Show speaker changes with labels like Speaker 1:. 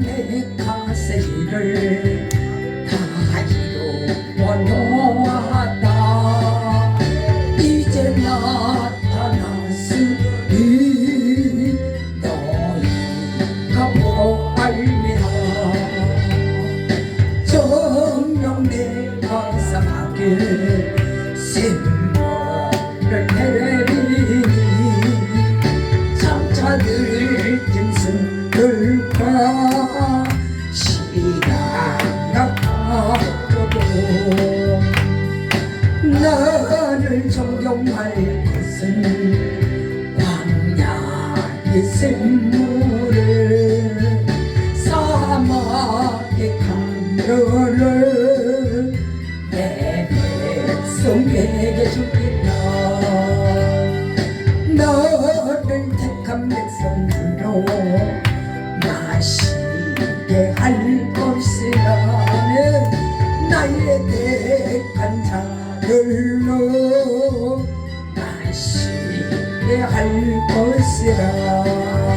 Speaker 1: 내 가세를 다 이루어 놓았다. 이제 나타났으니 너희가 보알리라 정령 내 가 사하게 신부를 내리 존경할 것은 광야의 샘물을 사막의 강물을 내 백성에게 주겠다 너를 택한 백성들로 마시게 할 것이라면 나의 택한 자 들로 마시게 할 것이라